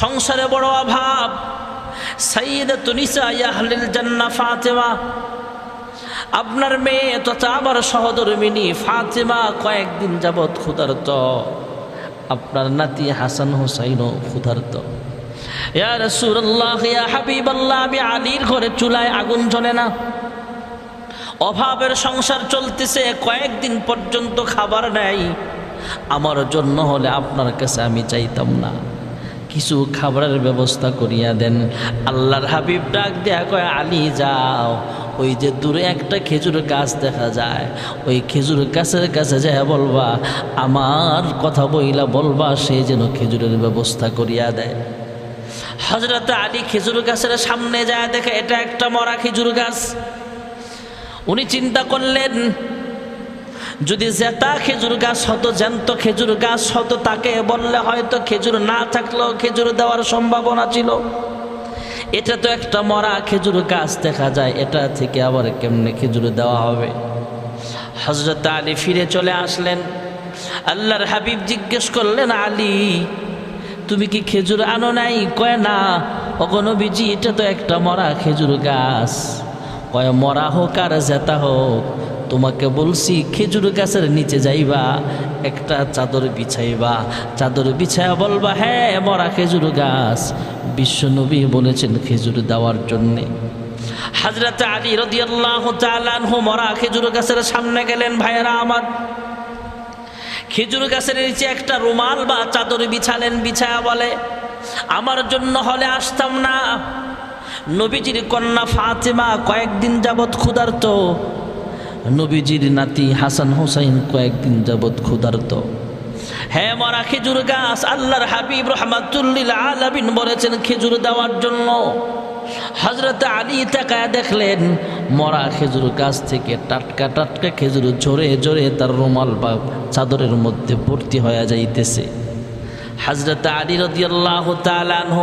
সংসারে বড় অভাব। আপনার মেয়ে তথা আমার সহধর্মিনী ফাতেমা কয়েকদিন যাবৎ ক্ষুধার্ত। আপনার নাতি হাসান হোসাইনও ক্ষুধার্ত। ইয়া রাসূলুল্লাহ, ইয়া হাবিবাল্লাহ, আমি আলীর ঘরে চুলায় আগুন জ্বলে না। অভাবের সংসার চলতেছে, কয়েকদিন পর্যন্ত খাবার নেই। আমার জন্য হলে আপনার কাছে আমি চাইতাম না। কিছু খাবারের ব্যবস্থা করিয়া দেন। আল্লাহর হাবিব ডাক দেয়া কয়, আলী, যাও। ওই যে দূরে একটা খেজুর গাছ দেখা যায়। ওই খেজুর গাছের কাছে যায় বলবা, আমার কথা বইলা বলবা, সে যেন খেজুরের ব্যবস্থা করিয়া দেয়। হজরত আলী খেজুর গাছের সামনে যায়, দেখে এটা একটা মরা খেজুর গাছ। উনি চিন্তা করলেন যদি জেতা খেজুর গাছ হতো, জ্যান্ত খেজুর গাছ হতো, তাকে বললে হয়তো খেজুর না থাকলেও খেজুর দেওয়ার সম্ভাবনা ছিল। এটা তো একটা মরা খেজুর গাছ দেখা যায়, এটা থেকে আবার কেমনে খেজুর দেওয়া হবে? হজরত আলী ফিরে চলে আসলেন। আল্লাহর হাবিব জিজ্ঞেস করলেন, আলী, তুমি কি খেজুর আনো নাই? কয়, না। অগনবীজি এটা তো একটা মরা খেজুর গাছ। কয়, মরা হোক আর জেতা হোক। তোমাকে বলছি, খেজুর গাছের নিচে যাইবা, একটা চাদর বিছাইবা। চাদর বিছাইয়া বলবা হ্যাঁ মরা খেজুর গাছ। বিশ্বনবী বলেছেন, খেজুর দেওয়ার জন্যে। হাজরত আলী রদিয়াল্লাহ তালানহু মরা খেজুর গাছের সামনে গেলেন, ভাইয়েরা আমার, খেজুর গাছের নিচে একটা রুমাল বা চাদর বিছালেন। বিছায়া বলে, আমার জন্য হলে আসতাম না। নবীজির কন্যা ফাতেমা কয়েকদিন যাবৎ ক্ষুধার্ত। নবীজির নাতি হাসান হোসাইন কয়েকদিন যাবৎ ক্ষুধার্ত। হ্যাঁ মরা খেজুর গাছ, আল্লাহর হাবিব রহমাতুল্লিল আলামিন বলেছেন খেজুর দেওয়ার জন্য। হজরত আলী তাকায় দেখলেন, মরা খেজুর গাছ থেকে টাটকা টাটকা খেজুর জোরে জোরে তার রুমাল বা চাদরের মধ্যে ভর্তি হয়ে যাইতেছে। হজরত আলী রদিয়াল্লাহ তালানহ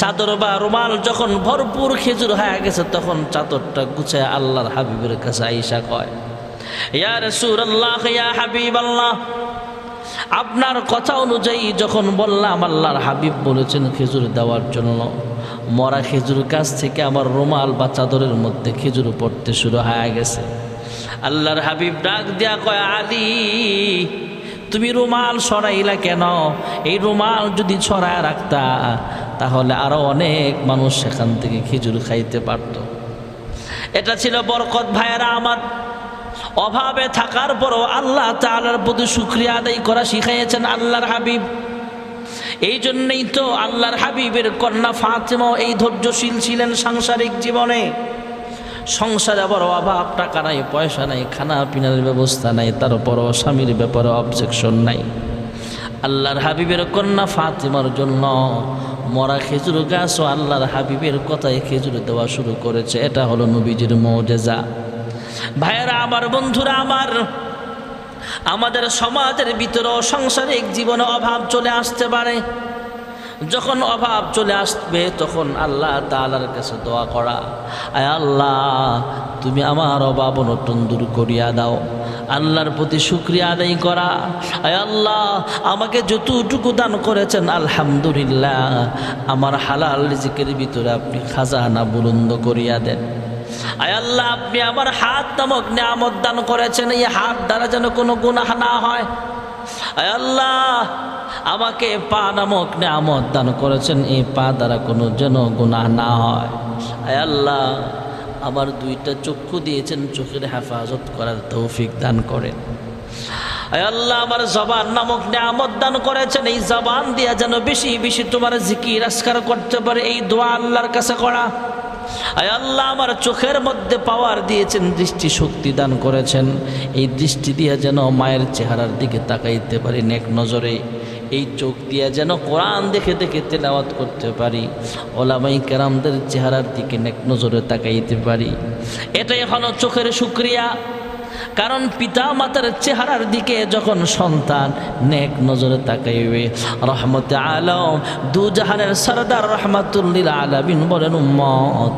চাদর বা রুমাল যখন ভরপুর খেজুর হয়ে গেছে, তখন চাদরটা গুছায় আল্লাহর হাবিবের কাছে আইসা কয়, ইয়া আল্লাহ হাবিব আল্লাহ আপনার কথা অনুযায়ী যখন বললাম, আল্লাহর হাবিব বলেছেন খেজুর দেওয়ার জন্য। মরা খেজুর গাছ থেকে আমার রুমাল বা চাদরের মধ্যে খেজুর পড়তে শুরু হয়ে গেছে। আল্লাহর হাবিব ডাক দেয়া কয়, আলী, তুমি রুমাল সরাইলা কেন? এই রুমাল যদি ছড়ায় রাখতা তাহলে আরও অনেক মানুষ সেখান থেকে খেজুর খাইতে পারত। এটা ছিল বরকত ভাইয়েরা আমার। অভাবে থাকার পরও আল্লাহ তাআলার প্রতি শুক্রিয়া আদায় করা শিখাইয়েছেন আল্লাহর হাবিব। এই জন্যই তো আল্লাহর হাবিবের কন্যা ফাতেমাও এই ধৈর্যশীল ছিলেন সাংসারিক জীবনে। সংসারে আবার অভাব, টাকা নাই, পয়সা নাই, খানা পিনার ব্যবস্থা নাই, তারপরও স্বামীর ব্যাপারে অবজেকশন নাই। আল্লাহর হাবিবের কন্যা ফাতেমার জন্য মরা খেজুর গাছ ও আল্লাহর হাবিবের কথায় খেজুর দেওয়া শুরু করেছে। এটা হলো নবীজির মৌজেজা। ভাইয়েরা, আমার বন্ধুরা, আমার আমাদের সমাজের ভিতরেও সাংসারিক জীবনে অভাব চলে আসতে পারে। যখন অভাব চলে আসবে, তখন আল্লাহ তালার কাছে দোয়া করা। আয় আল্লাহ, তুমি আমার অভাব অনটন দূর করিয়া দাও। আল্লাহর প্রতি শুক্রিয়া আদায় করা। আল্লাহ, আমাকে যতটুকু দান করেছেন, আলহামদুলিল্লাহ, আমার হালাল রিজিকের ভিতরে আপনি খাজানা বুলন্দ করিয়া দেন। আল্লাহ, আপনি আমার হাত নামক নিয়ামত দান করেছেন, এই হাত দ্বারা যেন কোনো গুনাহ না হয়। আল্লাহ, আমাকে পা নামক নিয়ামত দান করেছেন, এই পা দ্বারা কোনো যেন গুনাহ না হয়। আয় আল্লাহ আমার দুইটা চক্ষু দিয়েছেন, চোখের হেফাজত করার তৌফিক দান করেন। আল্লাহ, আমার জবান নামক নিয়ামত দান করেছেন। এই জবান দিয়া যেন বেশি বেশি তোমার জিকির আসকার করতে পারে। এই দোয়া আল্লাহর কাছে করা। আল্লাহ, আমার চোখের মধ্যে পাওয়ার দিয়েছেন দৃষ্টি শক্তি দান করেছেন। এই দৃষ্টি দিয়ে যেন মায়ের চেহারার দিকে তাকাইতে পারি নেক নজরে। এই চোখ দিয়ে যেন কোরআন দেখে দেখে তেলাওয়াত করতে পারি। ওলামাই কেরামদের চেহারার দিকে নেক নজরে তাকাইতে পারি। এটাই হলো চোখের শুক্রিয়া। কারণ পিতা মাতার চেহারার দিকে যখন সন্তান নেক নজরে তাকাইবে, রহমতে আলম, দু জাহানের সরদার রহমাতুল্লিল আলামিন বলেন, উম্মত,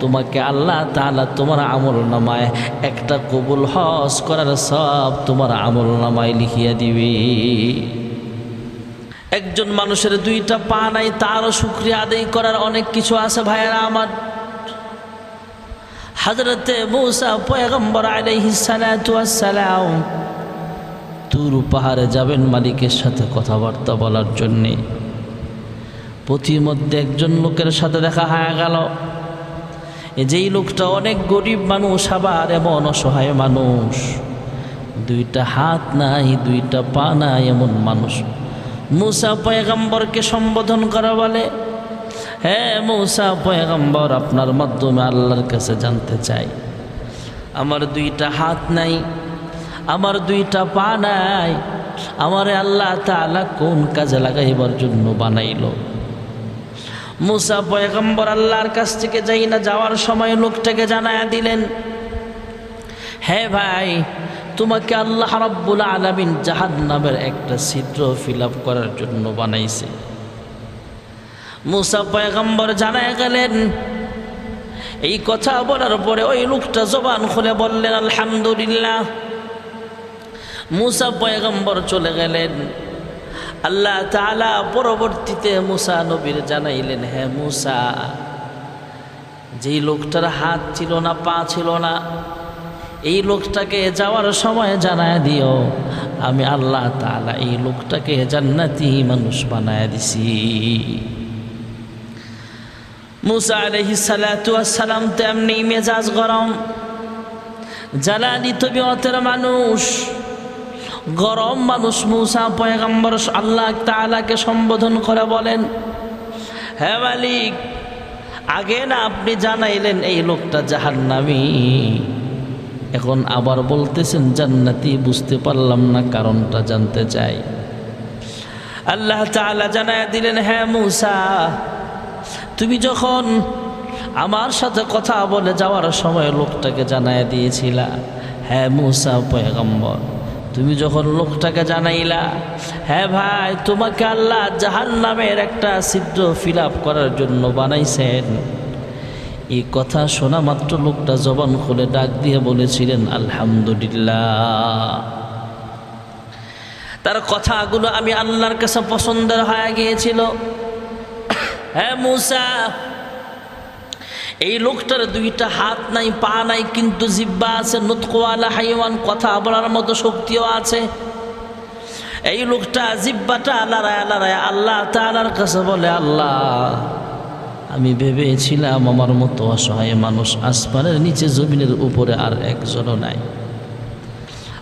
তোমাকে আল্লাহ তাআলা তোমার আমল নামায় একটা কবুল হজ করার সব তোমার আমল নামায় লিখিয়া দিবে। একজন মানুষের দুইটা পা নাই, তারও শুক্রিয়া আদায় করার অনেক কিছু আছে ভাইয়েরা আমার। হজরতে মৌসা পয়গম্বর আলাইহিস সালাতু ওয়াস তুর পাহাড়ে যাবেন মালিকের সাথে কথাবার্তা বলার জন্যে। মধ্যে একজন লোকের সাথে দেখা হয়ে গেল। যেই লোকটা অনেক গরিব মানুষ, আবার এমন অসহায় মানুষ। দুইটা হাত নাই, দুইটা পা নাই, এমন মানুষ। মুসা পয়গম্বরকে সম্বোধন করা বলে হ্যাঁ মৌসা পয়গম্বর, আপনার মাধ্যমে আল্লাহর কাছে জানতে চাই। আমার দুইটা হাত নাই, আমার দুইটা পা নাই, আমারে আল্লাহ তাআলা কোন কাজে লাগাইবার জন্য বানাইলো? মুসা পয়গম্বর আল্লাহর কাছ থেকে যাই না যাওয়ার সময় লোকটাকে জানায়া দিলেন হ্যাঁ ভাই তোমাকে আল্লাহ রাব্বুল আলামিন জাহান্নামের একটা ছিদ্র ফিল করার জন্য বানাইছে। মুসা পয়গম্বর জানায় গেলেন, এই কথা বলার পরে ওই লোকটা জবান খুলে বললেন, আলহামদুলিল্লাহ। মুসা পয়গম্বর চলে গেলেন। আল্লাহ তাআলা পরবর্তীতে মুসা নবীর জানাইলেন হ্যাঁ মুসা, যেই লোকটার হাত ছিল না, পা ছিল না এই লোকটাকে যাওয়ার সময় জানায় দিও, আমি আল্লাহ তাআলা এই লোকটাকে জান্নাতি মানুষ বানায় দিছি। মুসা আলহি সালাম তেমনি মেজাজ গরম, জ্বালানি তবিয়তের মানুষ, গরম মানুষ মুসা পয়গম্বর আল্লাহ তাআলাকে সম্বোধন করে বলেন হ্যাঁ মালিক, আগে না আপনি জানাইলেন এই লোকটা জাহান্নামী। এখন আবার বলতেছেন, জান্নাতি বুঝতে পারলাম না কারণটা জানতে চাই। আল্লাহ তাআলা জানায় দিলেন হ্যাঁ মুসা, তুমি যখন আমার সাথে কথা বলে যাওয়ার সময় লোকটাকে জানায় দিয়েছিলা হ্যাঁ মুসা পয়গম্বর, তুমি যখন লোকটাকে জানাইলা হ্যাঁ ভাই, তোমাকে আল্লাহ জাহান নামের একটা ছিদ্র ফিল করার জন্য বানাইছেন। এই কথা শোনা মাত্র লোকটা জবান খুলে ডাক দিয়ে বলেছিলেন, আলহামদুলিল্লাহ। তার কথাগুলো আমি আল্লাহর কাছে পছন্দের হয়ে গিয়েছিল। হ্যাঁ মুসা, এই লোকটার দুইটা হাত নাই, পা নাই, কিন্তু জিব্বা আছে নুৎকোয়ালা হাইওয়ান, কথা বলার মতো শক্তিও আছে। এই লোকটা জিব্বাটা লড়ায় লড়ায় আল্লাহ তালার কাছে বলে, আল্লাহ আমি ভেবেছিলাম আমার মতো অসহায় মানুষ আসমানের নিচে জমিনের উপরে আর একজনও নাই।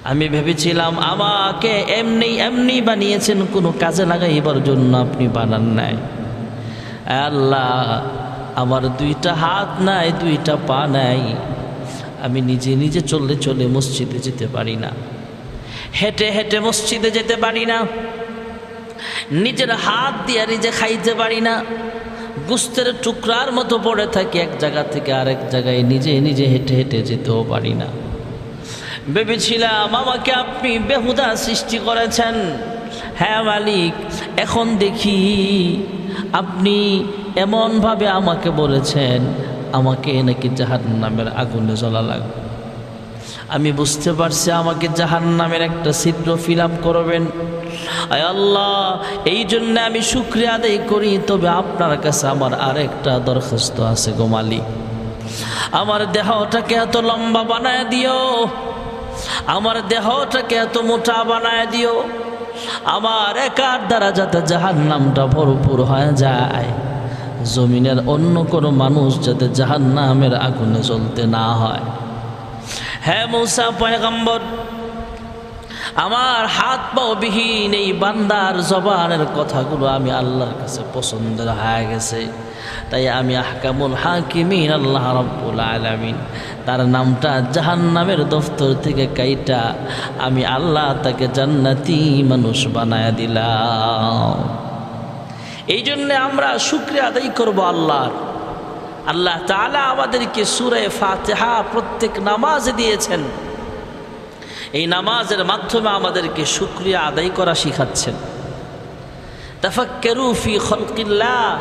আমি ভেবেছিলাম আমাকে এমনি এমনি বানিয়েছেন, কোনো কাজে লাগাইবার জন্য আপনি বানান নাই। আল্লাহ, আমার দুইটা হাত নাই, দুইটা পা নাই। আমি নিজে নিজে চললে চলে মসজিদে যেতে পারি না। হেঁটে হেঁটে মসজিদে যেতে পারি না। নিজের হাত দিয়ে নিজে খাইতে পারি না। গুস্তের টুকরার মতো পড়ে থাকি, এক জায়গা থেকে আরেক জায়গায় নিজে নিজে হেঁটে হেঁটে যেতেও পারি না। ভেবেছিলাম আমাকে আপনি বেহুদা সৃষ্টি করেছেন। হ্যাঁ মালিক, এখন দেখি আপনি এমনভাবে আমাকে বলেছেন, আমাকে নাকি জাহান নামের আগুনে জ্বলা লাগবে। আমি বুঝতে পারছি আমাকে জাহান নামের একটা ছিদ্র ফিল করবেন। আল্লাহ এই জন্য আমি শুক্রিয়া আদায় করি, তবে আপনার কাছে আমার আরেকটা দরখাস্ত আছে গো মালিক। আমার দেহটাকে এত লম্বা বানায় দিও, আমার দেহটাকে এত মোটা বানায় দিও, আমার একার দ্বারা যাতে জাহান নামটা ভরপুর হয়ে যায়। জমিনের অন্য কোনো মানুষ যাতে জাহান নামের আগুনে জ্বলতে না হয়। হ্যাঁ মৌসা পয়গম্বর আমার হাত পাও বিহীন এই বান্দার জবানের কথাগুলো আমি আল্লাহর কাছে পছন্দের হয়ে গেছে। তাই আমি আহকামুল হাকিমিন, আল্লাহ রব্বুল আলমিন। তার নামটা জাহান নামের দফতর থেকে কাইটা আমি আল্লাহ তাকে জান্নাতি মানুষ বানায় দিলাম। এই জন্যে আমরা শুক্রিয়া আদায় করব আল্লাহর। আল্লাহ তালা আমাদেরকে সুরে ফাতেহা প্রত্যেক নামাজ দিয়েছেন। এই নামাজের মাধ্যমে আমাদেরকে শুক্রিয়া আদায় করা শিখাচ্ছেন। তাফাক্কেরুফি খলকিল্লা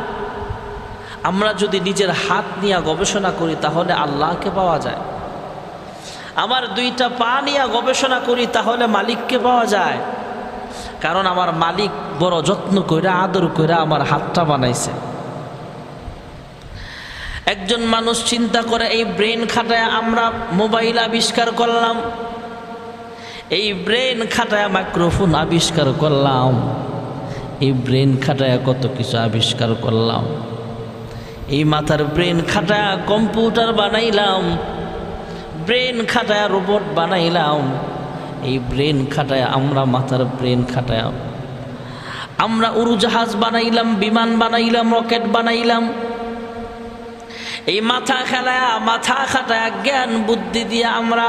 আমরা যদি নিজের হাত নিয়ে গবেষণা করি, তাহলে আল্লাহকে পাওয়া যায়। আমার দুইটা পা নিয়ে গবেষণা করি, তাহলে মালিককে পাওয়া যায়। কারণ আমার মালিক বড় যত্ন কইরা আদর কইরা আমার হাতটা বানাইছে। একজন মানুষ চিন্তা করে, এই ব্রেন খাটায় আমরা মোবাইল আবিষ্কার করলাম এই ব্রেন খাটায় মাইক্রোফোন আবিষ্কার করলাম। এই ব্রেন খাটায় কত কিছু আবিষ্কার করলাম। এই মাথার ব্রেন খাটায় কম্পিউটার বানাইলাম। ব্রেন খাটায় রোবট বানাইলাম। এই ব্রেন খাটায় আমরা মাথার ব্রেন খাটায়। আমরা উড়োজাহাজ বানাইলাম, বিমান বানাইলাম, রকেট বানাইলাম। এই মাথা খেলায় মাথা খাটায় জ্ঞান বুদ্ধি দিয়ে আমরা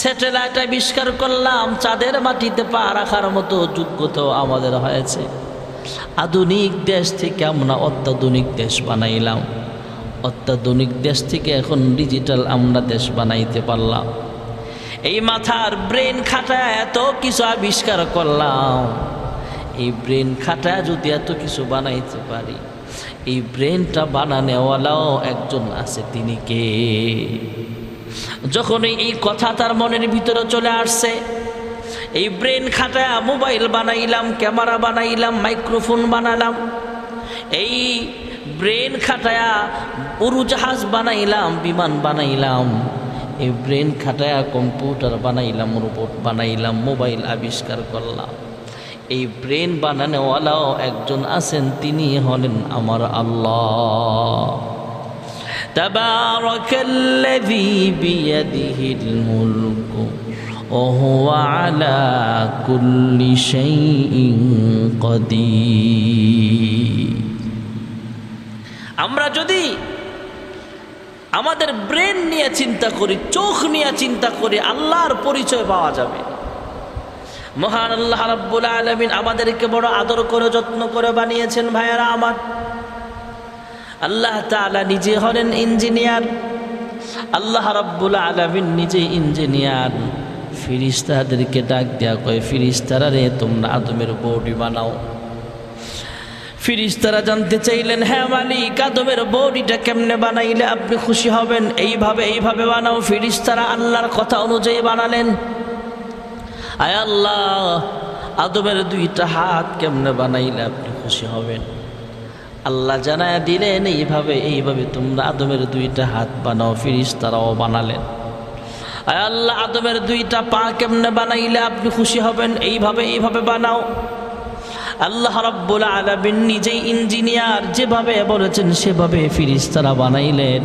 স্যাটেলাইট আবিষ্কার করলাম, চাঁদের মাটিতে পা রাখার মতো যোগ্যতাও আমাদের হয়েছে। আধুনিক দেশ থেকে আমরা অত্যাধুনিক দেশ বানাইলাম। অত্যাধুনিক দেশ থেকে এখন ডিজিটাল আমরা দেশ বানাইতে পারলাম। এই মাথার ব্রেন খাটায় এত কিছু আবিষ্কার করলাম। এই ব্রেন খাটায় যদি এত কিছু বানাইতে পারি, এই ব্রেনটা বানানেওয়ালাও একজন আছে তিনি কে? যখন এই কথা তার মনের ভিতরে চলে আসছে, এই ব্রেন খাটায় মোবাইল বানাইলাম, ক্যামেরা বানাইলাম, মাইক্রোফোন বানালাম, এই ব্রেন খাটায়া উড়োজাহাজ বানাইলাম, বিমান বানাইলাম, এই ব্রেন খাটায়া কম্পিউটার বানাইলাম, রোবট বানাইলাম, মোবাইল আবিষ্কার করলাম। এই ব্রেন বানানোওয়ালাও একজন আছেন তিনি হলেন আমার আল্লাহ। تبارك الذي بيده الملك وهو على كل شيء قدير আমরা যদি আমাদের ব্রেন নিয়ে চিন্তা করি চোখ নিয়ে চিন্তা করি আল্লাহর পরিচয় পাওয়া যাবে মহান আল্লাহ রাব্বুল আলামিন আমাদেরকে বড় আদর করে যত্ন করে বানিয়েছেন ভাইয়ারা আমার আল্লাহ তাআলা নিজে হলেন ইঞ্জিনিয়ার। আল্লাহ রাব্বুল আলামিন নিজে ইঞ্জিনিয়ার। ফিরিস্তাদেরকে ডাক দেয়া কয়, ফিরিস্তারা রে, তোমরা আদমের বডি বানাও। ফিরিস্তারা জানতে চাইলেন হ্যাঁ মালিক, আদমের বডিটা কেমনে বানাইলে আপনি খুশি হবেন? এইভাবে এইভাবে বানাও। ফিরিস্তারা আল্লাহর কথা অনুযায়ী বানালেন। আয় আল্লাহ, আদমের দুইটা হাত কেমনে বানাইলে আপনি খুশি হবেন? আল্লাহ জানায় দিলেন, এইভাবে এইভাবে তোমরা আদমের দুইটা হাত বানাও, ফিরিস্তারাও বানালেন। আয় আল্লাহ, আদমের দুইটা পা কেমনে বানাইলে আপনি খুশি হবেন? এইভাবে এইভাবে বানাও। আল্লাহ রাব্বুল আলামিন নিজেই ইঞ্জিনিয়ার, যেভাবে বলেছেন, সেভাবে ফিরিস্তারা বানাইলেন।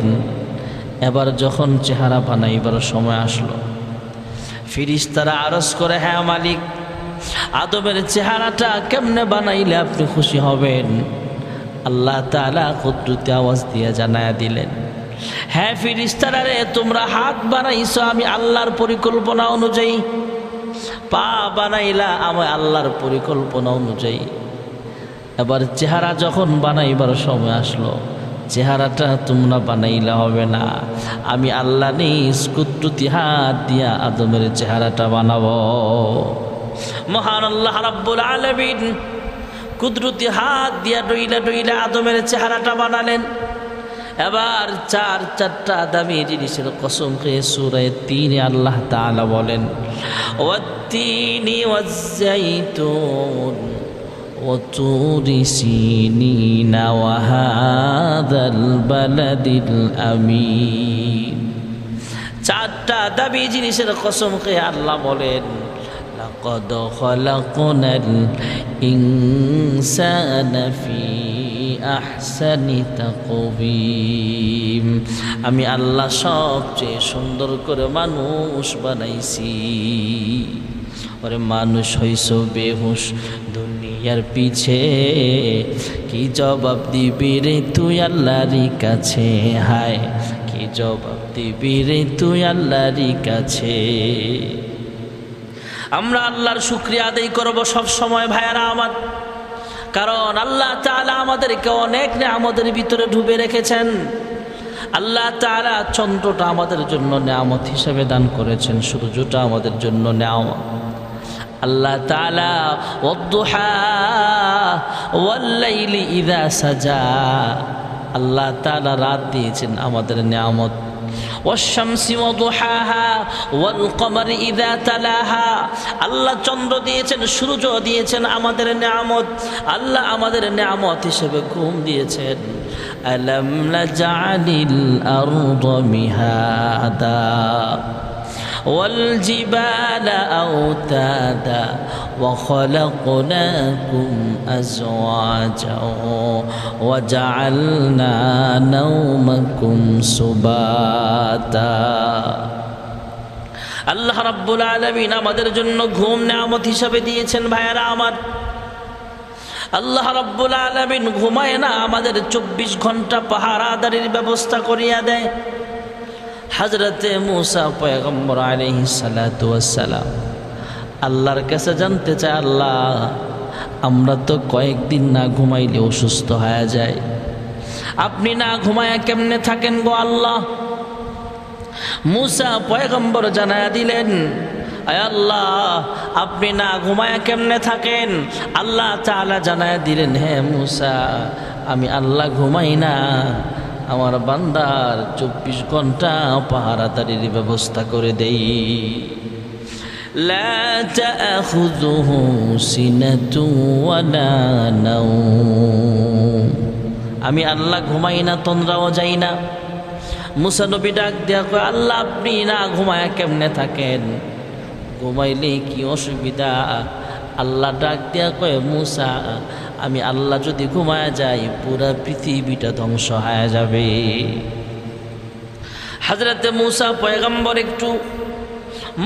এবার যখন চেহারা বানাইবার সময় আসলো, ফিরিস্তারা আরস করে হ্যাঁ মালিক, আদমের চেহারাটা কেমনে বানাইলে আপনি খুশি হবেন? আল্লাহ তালা কুদ্রুতে আওয়াজ দিয়ে জানায়া দিলেন হ্যাঁ ফিরিস্তারা রে, তোমরা হাত বানাইছো আমি আল্লাহর পরিকল্পনা অনুযায়ী। পা বানাইলা আমি আল্লাহর পরিকল্পনা অনুযায়ী। এবার চেহারা যখন বানাইবার সময় আসলো, চেহারাটা তোমরা বানাইলে হবে না। আমি আল্লাহ নিজ কুদ্রুতি হাত দিয়া আদমের চেহারাটা বানাবো। মহান আল্লাহ রাব্বুল আলামিন কুদরতি হাত দিয়া ডইলা ডইলা আদমের চেহারাটা বানালেন এবার চার চারটা দামি জিনিসের কসম খেয়ে সুরায় তিনে আল্লাহ তাআলা বলেন ওয়াত্তিনি ওয়াজ্জাইতুন وطور سينين وهذا البلد الأمين চারটা দাবি জিনিসের কসম খেয়ে আল্লাহ বলেন لقد خلقنا الإنسان في أحسن تقويم আমি আল্লাহ সবচেয়ে সুন্দর করে মানুষ বানাইছি ওরে মানুষ হইস বেহুশ দুনিয়ার পিছে কি জবাব দিবি রে তুই আল্লাহরই কাছে হায় কি জবাব দিবি রে তুই আল্লাহরই কাছে আমরা আল্লাহর শুক্রিয়া আদায় করব সব সময়, ভাইয়ারা আমার। কারণ আল্লাহ তাআলা আমাদেরকে অনেক আমাদের ভিতরে ডুবে রেখেছেন। আল্লাহ তালা চন্দ্রটা আমাদের জন্য নেয়ামত হিসাবে দান করেছেন, সূর্যটা আমাদের জন্য নেয়ামত। আল্লাহ ওয়াদ্দুহা ওয়াল্লাইলি ইযা সাজা। আল্লাহ তাআলা রাত দিয়েছেন আমাদের নিয়ামত। والشمس وضحاها والقمر إذا تلاها আল্লাহ চন্দ্র দিয়েছেন সূর্য দিয়েছেন আমাদের নিয়ামত আল্লাহ আমাদের নিয়ামত হিসেবে ঘুম দিয়েছেন আলম নাজআলিল আরদ মিহাদা والجبال أوتادا وخلقناكم أزواجا وجعلنا نومكم سباتا আল্লাহ রাব্বুল আলমিন আমাদের জন্য ঘুম নেয়ামত হিসাবে দিয়েছেন ভাইয়ারা আমার আল্লাহ রাব্বুল আলমিন ঘুমায় না আমাদের চব্বিশ ঘন্টা পাহারাদারির ব্যবস্থা করিয়া দেয় হাজরতে মুসা পয়গম্বর আলহি সালাম আল্লাহর কাছে জানতে চায়, আল্লাহ, আমরা তো কয়েকদিন না ঘুমাইলে অসুস্থ হয়ে যায় আপনি না ঘুমায়া কেমনে থাকেন গো আল্লাহ? মুসা পয়গম্বর জানায়া দিলেন আল্লাহ, আপনি না ঘুমায়া কেমনে থাকেন? আল্লাহ তাআলা জানায়া দিলেন, হে মুসা, আমি আল্লাহ ঘুমাই না আমার বান্দার চব্বিশ ঘন্টা পাহারাদারির ব্যবস্থা করে দেই لا تأخذه سنة ولا نوم আমি আল্লাহ ঘুমাই না তন্দ্রাও যাই না মুসা নবী ডাক দেয়া কয় আল্লাহ আপনি না ঘুমায়া কেমনে থাকেন ঘুমাইলে কি অসুবিধা আল্লাহ ডাক দেয়া কয় মুসা আমি আল্লাহ যদি ঘুমায়া যাই, পুরা পৃথিবীটা ধ্বংস হয়ে যাবে। হাজরতে মুসা পয়গম্বর একটু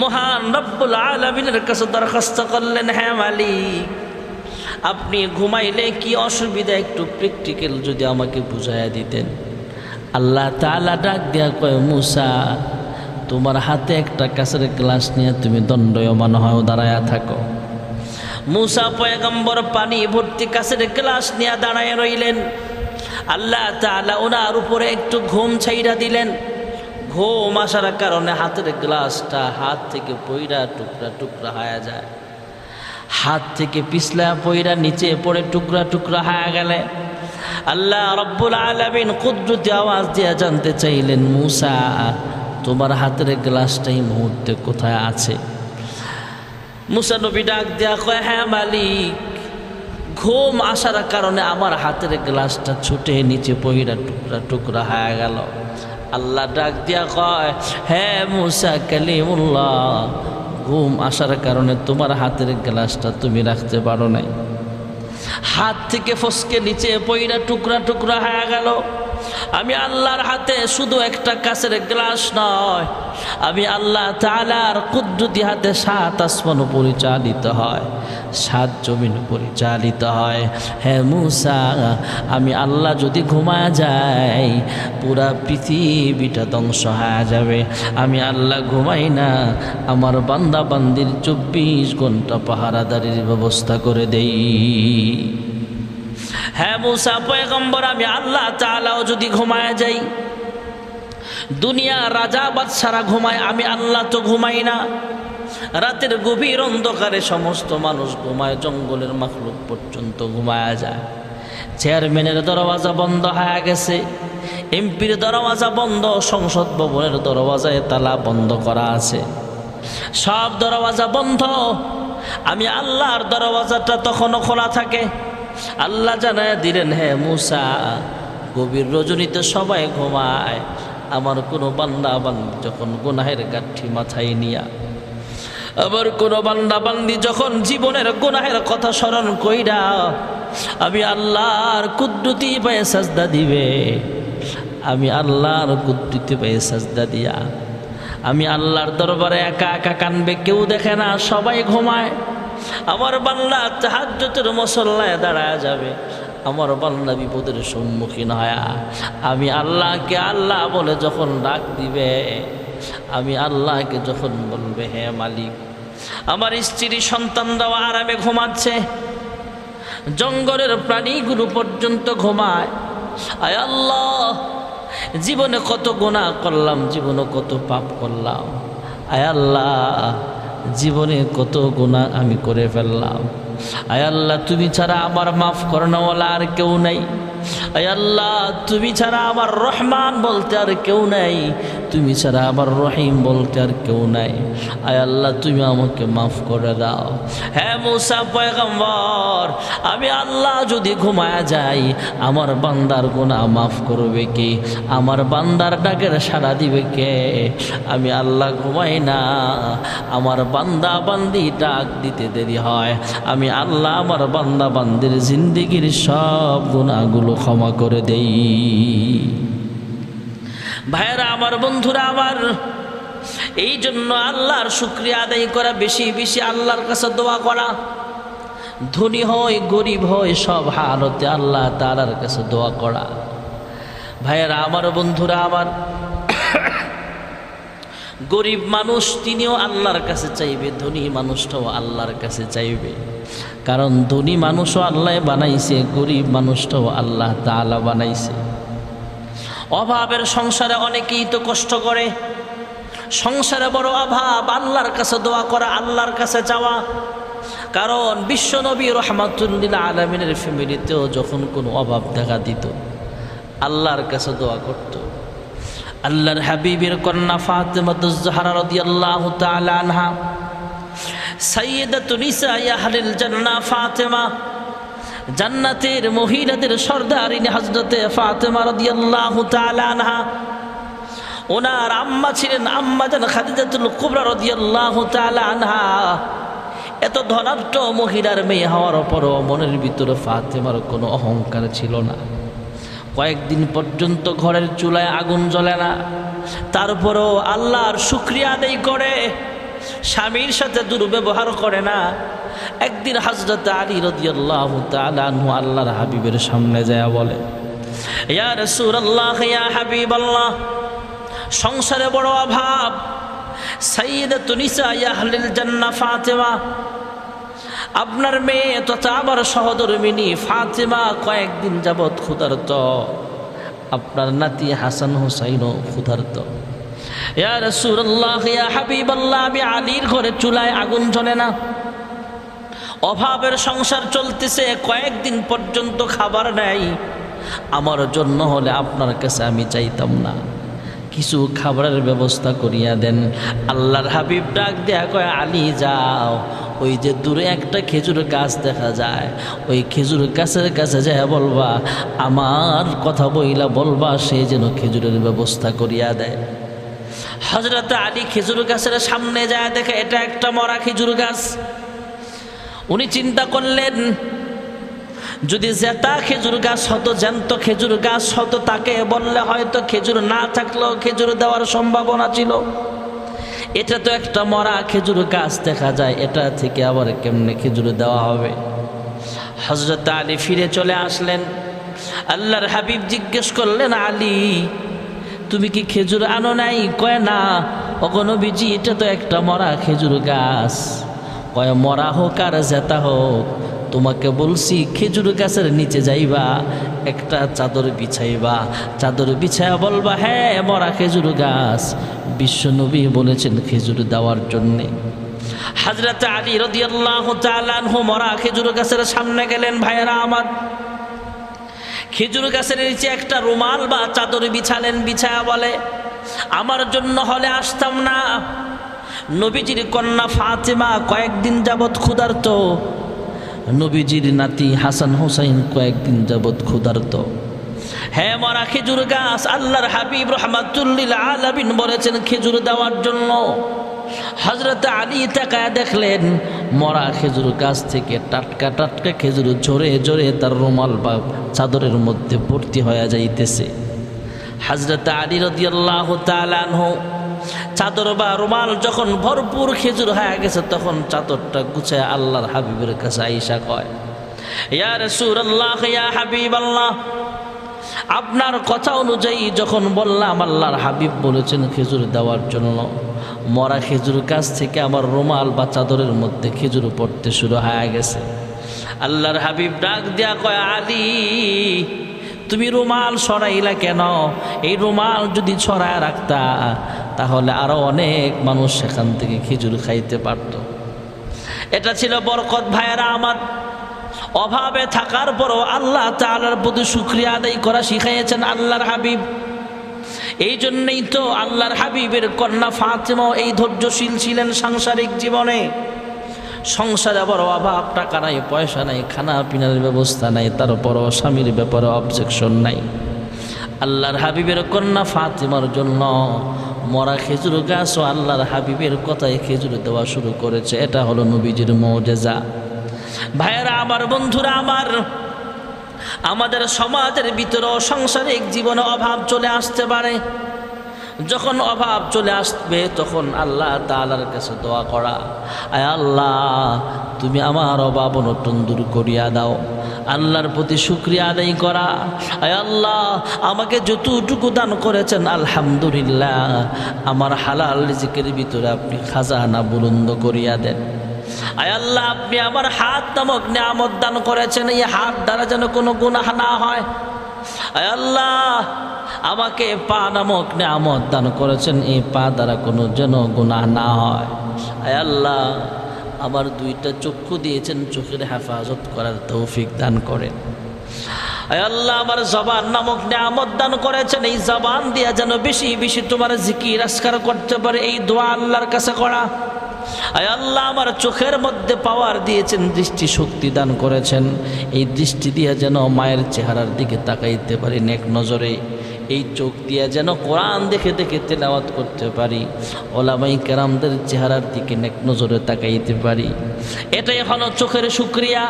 মহান রব্বুল আলমিনের কাছে দরখাস্ত করলেন হ্যাঁ মালিক, আপনি ঘুমাইলে কি অসুবিধা? একটু প্র্যাকটিক্যাল যদি আমাকে বুঝাইয়া দিতেন। আল্লাহ তালা ডাক দেয়া কয়, মুসা, তোমার হাতে একটা কাছের গ্লাস নিয়ে তুমি দণ্ডয়মান হয় দাঁড়ায়া থাকো। মুসা পয়গম্বর পানি ভর্তি কাছের গ্লাস নিয়ে দাঁড়ায় রইলেন। আল্লাহ তালা ওনার উপরে একটু ঘুম ছাইরা দিলেন। ঘুম আসার কারণে হাতের গ্লাসটা হাত থেকে পইরা টুকরা টুকরা হায়া যায়। হাত থেকে পিছলা পইরা নিচে পড়ে টুকরা টুকরা হায়া গেলে। আল্লাহ রব্বুল আলমিন কুদরতি আওয়াজ দিয়ে জানতে চাইলেন, মুসা, তোমার হাতের গ্লাসটা এই মুহূর্তে কোথায় আছে? মুসা নবী ডাক দেয়া কয় হ্যাঁ মালিক। ঘুম আসার কারণে আমার হাতের গ্লাসটা ছুটে নিচে পহিরা টুকরা টুকরা হয়ে গেল। আল্লাহ ডাক দিয়া কয় হ্যাঁ মুসা কালিমুল্লাহ, ঘুম আসার কারণে তোমার হাতের গ্লাসটা তুমি রাখতে পারো নাই। হাত থেকে ফসকে নিচে পইরা টুকরা টুকরা হয়ে গেল। আমি আল্লাহর হাতে শুধু একটা কাছের গ্লাস নয় আমি আল্লাহ তালার কুদ্রুতি হাতে সাত আসমান পরিচালিত হয়, সাত জমিন পরিচালিত হয়। হ্যাঁ মুসা, আমি আল্লাহ যদি ঘুমায় যাই, পুরা পৃথিবীটা ধ্বংস হয়ে যাবে। আমি আল্লাহ ঘুমাই না, আমার বান্দা বান্দির চব্বিশ ঘণ্টা পাহারাদারির ব্যবস্থা করে দেই। হ্যাঁ মুসা, পয়গম্বর, আমি আল্লাহ তালাও যদি ঘুমায় যাই দুনিয়া রাজা বাদশারা ঘুমায়, আমি আল্লাহ তো ঘুমাই না। রাতের গভীর অন্ধকারে সমস্ত মানুষ ঘুমায়, জঙ্গলের মাখলুক পর্যন্ত ঘুমায়া যায়। চেয়ারম্যানের দরওয়াজা বন্ধ হয়ে গেছে। এমপির দরওয়াজা বন্ধ, সংসদ ভবনের দরওয়াজায় তালা বন্ধ করা আছে। সব দরওয়াজা বন্ধ। আমি আল্লাহর দরওয়াজাটা তখনও খোলা থাকে। আল্লাহ জানায় দিলেন, হে মুসা, গভীর রজনীতে সবাই ঘুমায়। আমার কোনো বান্দা বান্দি যখন গুনাহের গাঠি মাথায় নিয়া আবার কোনো বান্দা বান্দি যখন জীবনের গুনাহের কথা স্মরণ কইরা আমি আল্লাহর কুদ্রুতি পায়ে সাজদা দিবে, আমি আল্লাহর কুদ্রুতি পায়ে সাজদা দিয়া, আমি আল্লাহর দরবারে একা একা কানবে, কেউ দেখে না, সবাই ঘুমায়, আমার বাল্লা তাহাজ্যতের মশল্লায় দাঁড়ায় যাবে। আমার বাল্লা বিপদের সম্মুখীন হয়। আমি আল্লাহকে আল্লাহ বলে যখন ডাক দিবে, আমি আল্লাহকে যখন বলবে, হে মালিক, আমার স্ত্রী সন্তানরাও আরামে ঘুমাচ্ছে। জঙ্গলের প্রাণীগুলো পর্যন্ত ঘুমায়। আয় আল্লাহ, জীবনে কত গুণা করলাম, জীবনে কত পাপ করলাম। আয় আল্লাহ, জীবনে কত গুণা আমি করে ফেললাম। আয় আল্লাহ তুমি ছাড়া আমার মাফ করানোওয়ালা আর কেউ নাই। আল্লাহ, তুমি ছাড়া আমার রহমান বলতে আর কেউ নাই। তুমি ছাড়া আমার রহিম বলতে আর কেউ নাই। আয় আল্লাহ, তুমি আমাকে মাফ করে দাও। হ্যাঁ মুসা আমি আল্লাহ যদি ঘুমায়া যাই, আমার বান্দার গুণা মাফ করবে কে? আমার বান্দার ডাকের সাড়া দিবে কে? আমি আল্লাহ ঘুমাই না। আমার বান্দা বান্দি ডাক দিতে দেরি হয়। আমি আল্লাহ আমার বান্দা বান্দির জিন্দিগির সব গুণাগুলো ক্ষমা করে দেই। ভাইরা আমার বন্ধুরা, আমার এই জন্য আল্লাহর শুক্রিয়া আদায় করা, বেশি বেশি আল্লাহর কাছে দোয়া করা। ধনী হয় গরিব হয় সব হালতে আল্লাহ তালার কাছে দোয়া করা। ভাইয়েরা, আমার বন্ধুরা, আমার গরিব মানুষ তিনিও আল্লাহর কাছে চাইবে, ধনী মানুষটাও আল্লাহর কাছে চাইবে। কারণ ধনী মানুষও আল্লাহ বানাইছে, গরিব মানুষটাও আল্লাহ তালা বানাইছে। অভাবের সংসারে অনেকেই তো কষ্ট করে। সংসারে বড় অভাব, আল্লাহর কাছে দোয়া করা, আল্লাহর কাছে যাওয়া কারণ বিশ্বনবী রহমাতুল্লিল আলমিনের ফ্যামিলিতেও যখন কোনো অভাব দেখা দিত, আল্লাহর কাছে দোয়া করত। আল্লাহর হাবিবের কন্যা ফাতেমাতুজ্জাহারা রাদিয়াল্লাহু তাআলা আনহা। সাইয়্যিদাতু নিসা আহলিল জান্নাহ ফাতেমা। জান্নাতের মহিলাদের সর্দারিনী হজরতে ফাতেমা রাদিয়াল্লাহু তাআলা আনহা। ওনার আম্মা ছিলেন আম্মা জান খাদিজাতুল কুবরা রাদিয়াল্লাহু তাআলা আনহা। এত ধনাঢ্য মহিলার মেয়ে হওয়ার পরও মনের ভিতরে ফাতেমার কোনো অহংকার ছিল না। কয়েকদিন পর্যন্ত ঘরের চুলায় আগুন জ্বলে না। তারপরও আল্লাহর শুক্রিয়া আদায় করে। স্বামীর সাথে দুর্ব্যবহার করে না। একদিন হাজরত আলী রদিয়াল্লাহ তালু আল্লাহর হাবিবের সামনে যায় বলে, ইয়া রসুর আল্লাহ ইয়া হাবিব আল্লাহ সংসারে বড় অভাব। সাইয়দা তুনিসা ইয়াহলিল জান্না ফাতেমা আপনার মেয়ে তথা আবার সহধর্মিনী ফাতেমা কয়েকদিন যাবৎ ক্ষুধার্ত। আপনার নাতি হাসান হোসাইনও ক্ষুধার্ত। ইয়া রাসূলুল্লাহ, ইয়া হাবিবাল্লাহ, আমি আলীর ঘরে চুলায় আগুন জ্বলে না। অভাবের সংসার চলতেছে, কয়েকদিন পর্যন্ত খাবার নেই। আমার জন্য হলে আপনার কাছে আমি চাইতাম না। কিছু খাবারের ব্যবস্থা করিয়া দেন। আল্লাহর হাবিব ডাক দেয়া কয়, আলী, যাও। ওই যে দূরে একটা খেজুর গাছ দেখা যায়। ওই খেজুর গাছের কাছে যায় বলবা, আমার কথা বইলা বলবা, সে যেন খেজুরের ব্যবস্থা করিয়া দেয়। হজরত আলী খেজুর গাছের সামনে যায়, দেখে এটা একটা মরা খেজুর গাছ। উনি চিন্তা করলেন, যদি জেতা খেজুর গাছ হতো, জ্যান্ত খেজুর গাছ হতো, তাকে বললে হয়তো খেজুর না থাকলেও খেজুর দেওয়ার সম্ভাবনা ছিল। এটা তো একটা মরা খেজুর গাছ দেখা যায়, এটা থেকে আবার কেমনে খেজুর দেওয়া হবে? হজরত আলী ফিরে চলে আসলেন। আল্লাহর হাবিব জিজ্ঞেস করলেন, আলী, তুমি কি খেজুর আনো নাই? কয়, না। অগনবীজি এটা তো একটা মরা খেজুর গাছ। কয়, মরা হোক আর জেতা হোক, তোমাকে বলছি খেজুর গাছের নিচে যাইবা, একটা চাদর বিছাইবা। চাদর বিছাইয়া বলবা হ্যাঁ মরা খেজুর গাছ। বিশ্বনবী বলেছেন খেজুর দেওয়ার জন্যে। হাজরত আলী রদিয়াল্লাহ তালানহু মরা খেজুর গাছের সামনে গেলেন, ভাইয়েরা আমার, খেজুর গাছের নিচে একটা রুমাল বা চাদর বিছালেন। বিছায়া বলে, আমার জন্য হলে আসতাম না। নবীজির কন্যা ফাতেমা কয়েকদিন যাবৎ ক্ষুধার্ত। নবীজির নাতি হাসান হোসাইন কয়েকদিন যাবৎ ক্ষুধার্ত। হ্যাঁ মরা খেজুর গাছ, আল্লাহর হাবিব রহমাতুল্লিল আলামিন বলেছেন খেজুর দেওয়ার জন্য। হজরত আলী তাকায় দেখলেন, মরা খেজুর গাছ থেকে টাটকা টাটকা খেজুর জোরে জোরে তার রুমাল বা চাদরের মধ্যে ভর্তি হয়ে যাইতেছে। হজরত আলী রদিয়াল্লাহ তালানহ চাদর বা রুমাল যখন ভরপুর খেজুর হয়ে গেছে, তখন চাদরটা গুছায় আল্লাহর হাবিবের কাছে আইসা কয়, ইয়া রসুর আল্লাহ ইয়া হাবিব আল্লাহ আপনার কথা অনুযায়ী যখন বললাম, আল্লাহর হাবিব বলেছেন খেজুর দেওয়ার জন্য। মরা খেজুর গাছ থেকে আমার রুমাল বা চাদরের মধ্যে খেজুর পড়তে শুরু হয়ে গেছে। আল্লাহর হাবিব ডাক দিয়া কয়, আলী, তুমি রুমাল সরাইলা কেন? এই রুমাল যদি ছড়ায় রাখতা, তাহলে আরও অনেক মানুষ সেখান থেকে খেজুর খাইতে পারত। এটা ছিল বরকত ভাইয়েরা আমার অভাবে থাকার পরও আল্লাহ তাআলার প্রতি শুক্রিয়া আদায় করা শিখাইয়েছেন আল্লাহর হাবিব। এই জন্যই তো আল্লাহর হাবিবের কন্যা ফাতেমা এই ধৈর্যশীল ছিলেন সাংসারিক জীবনে। সংসারে বড় অভাব, টাকা নাই, পয়সা নাই খানা পিনার ব্যবস্থা নাই, তারপরও স্বামীর ব্যাপারে অবজেকশন নাই। আল্লাহর হাবিবের কন্যা ফাতেমার জন্য মরা খেজুর গাছও আল্লাহর হাবিবের কথায় খেজুর দেওয়া শুরু করেছে। এটা হলো নবীজির মৌজেজা। ভাইয়েরা, আমার বন্ধুরা, আমার আমাদের সমাজের ভিতরে সাংসারিক জীবনে অভাব চলে আসতে পারে। যখন অভাব চলে আসবে, তখন আল্লাহ তালার কাছে দোয়া করা। আয় আল্লাহ, তুমি আমার অভাব অনটন দূর করিয়া দাও। আল্লাহর প্রতি শুক্রিয়া আদায় করা। আয় আল্লাহ, আমাকে যতটুকু দান করেছেন, আলহামদুলিল্লাহ, আমার হালাল রিজিকের ভিতরে আপনি খাজানা বুলন্দ করিয়া দেন। আল্লাহ, আপনি আমার হাত নামক নিয়ামত দান করেছেন, এই হাত দ্বারা যেন কোনো গুনাহ না হয়। আল্লাহ, আমাকে পা নামক নিয়ামত দান করেছেন, এই পা দ্বারা কোনো যেন গুনাহ না হয়। আল্লাহ, আমার দুইটা চক্ষু দিয়েছেন, চোখের হেফাজত করার তৌফিক দান করেন। আল্লাহ, আমার জবান নামক নিয়ামত দান করেছেন, এই জবান দিয়া যেন বেশি বেশি তোমার জিকির আসকার করতে পারে, এই দোয়া আল্লাহর কাছে করা। আয় আল্লাহ আমার চোখের মধ্যে পাওয়ার দিয়েছেন দৃষ্টি শক্তি দান করেছেন। এই দৃষ্টি দিয়ে যেন মায়ের চেহারার দিকে তাকাইতে পারি নেক নজরে। এই চোখ দিয়ে যেন কোরআন দেখে দেখে তেলাওয়াত করতে পারি। ওলামাই কেরামদের চেহারার দিকে নেক নজরে তাকাইতে পারি। এটাই হলো চোখের শুক্রিয়া।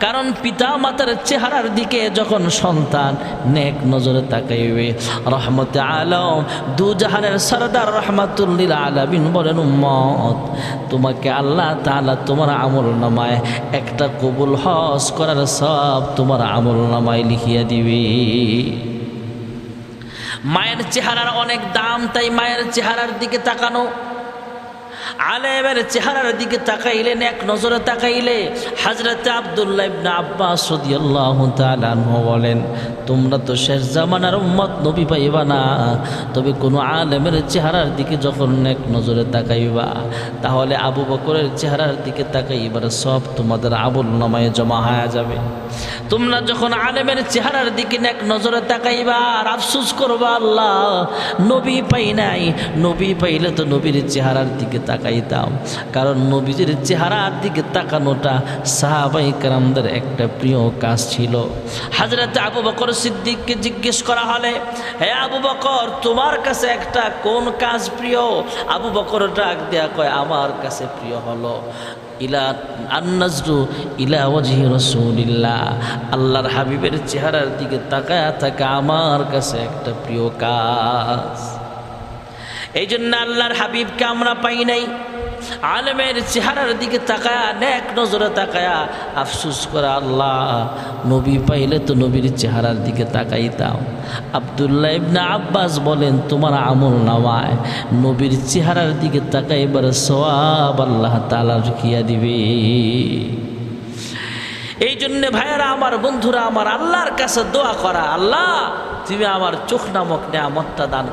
কারণ পিতা মাতার চেহারার দিকে যখন সন্তান নেক নজরে তাকাইবে, রহমতে আলম, দু জাহানের সরদার রহমাতুল্লিল আলামিন বলেন, উম্মত, তোমাকে আল্লাহ তাআলা তোমার আমল নামায় একটা কবুল হজ করার সব তোমার আমল নামায় লিখিয়া দিবে। মায়ের চেহারার অনেক দাম, তাই মায়ের চেহারার দিকে তাকানো আলেমের চেহারার দিকে তাকাইলে এক নজরে তাকাইলে হাজরতে আবদুল্লাহ ইবনে আব্বাস আনহু বলেন, তোমরা তো শেষ জামানার উম্মত নবী পাইবা না, তবে কোনো আলেমের চেহারার দিকে যখন এক নজরে তাকাইবা, তাহলে আবু বকরের চেহারার দিকে তাকাইবার সব তোমাদের আবুল নামায় জমা হয়ে যাবে। তোমরা যখন আলেমের চেহারার দিকে এক নজরে তাকাইবা আর আফসুস করবা, আল্লাহ, নবী পাই নাই। নবী পাইলে তো নবীর চেহারার দিকে তাকাইতাম। কারণ নবীজির চেহারার দিকে তাকানোটা সাহাবাই কারামদের একটা প্রিয় কাজ ছিল। হাজরত আবু বকর সিদ্দিককে জিজ্ঞেস করা হলে, হে আবু বকর, তোমার কাছে একটা কোন কাজ প্রিয়? আবু বকর ডাক দেয়া কয়, আমার কাছে প্রিয় হলো ইলা আন্নাজরু ইলা ওয়াজহি রাসূলিল্লাহ। আল্লাহর হাবিবের চেহারার দিকে তাকায়া থাকা, আমার কাছে একটা প্রিয় কাজ। এই জন্য আল্লাহর হাবিবকে আমরা পাই নাই। আলমের চেহারার দিকে তাকায়া, নেক নজরে তাকায়া আফসুস করে, আল্লাহ, নবী পাইলে তো নবীর চেহারার দিকে তাকাইতাম। আবদুল্লাহ ইবনা আব্বাস বলেন, তোমার আমল নামায়, নবীর চেহারার দিকে তাকাই তাকাইবার সব আল্লাহ তাআলা রুকিয়া দিবে। এই জন্য ভাইয়েরা, আমার বন্ধুরা, আমার আল্লাহর কাছে দোয়া করা, আল্লাহ, তুমি আমার চোখ নামক নেয়ামতটা দান